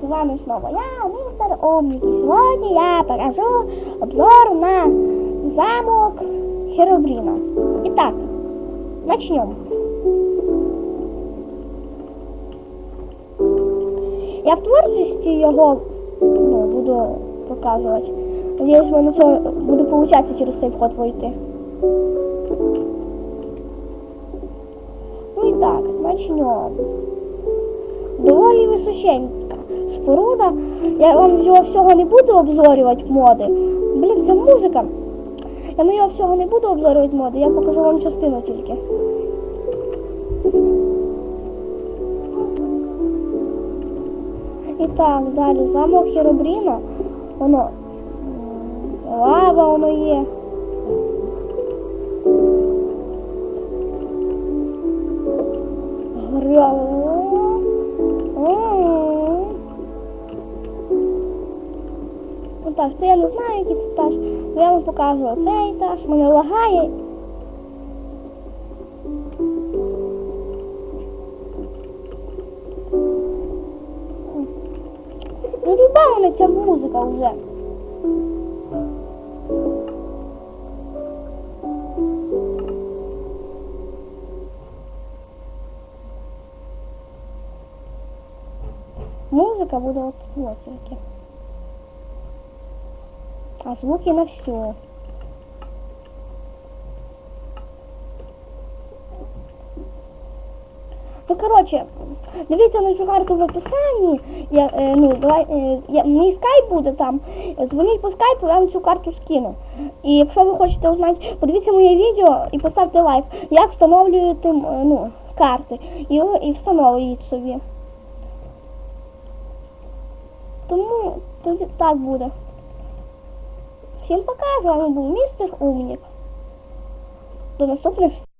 З вами знову я, містер Умник. І сьогодні я покажу обзор на замок Херобріна. І так, начнем. Я в творчості його ну, буду показувати. Надіюсь, в мене цього буде получатися через цей вход войти. Ну і так, начнем. Доволі височенька споруда. Я вам його всього не буду обзорювати моди. Блін, це музика. Я на його всього не буду обзорювати моди, я покажу вам частину тільки. І так, далі замок Херобріна. Воно лава воно є. Гря. Отак, це я не знаю, який це етаж. але Я вам покажу оцей етаж, мене лагає. Задубала ця музика вже. Музика буде от, от. А звуки на всю. Ну, коротше, дивіться на цю карту в описанні. Я, е, ну, давай, е, я, мій скайп буде там. Дзвоніть по скайпу, я вам цю карту скину. І якщо ви хочете узнати, подивіться моє відео і поставте лайк, як встановлюєте е, ну, карти. І, і встановлюють собі. Тому тоді так буде. Всім пока, з вами був містер Умнік. До наступних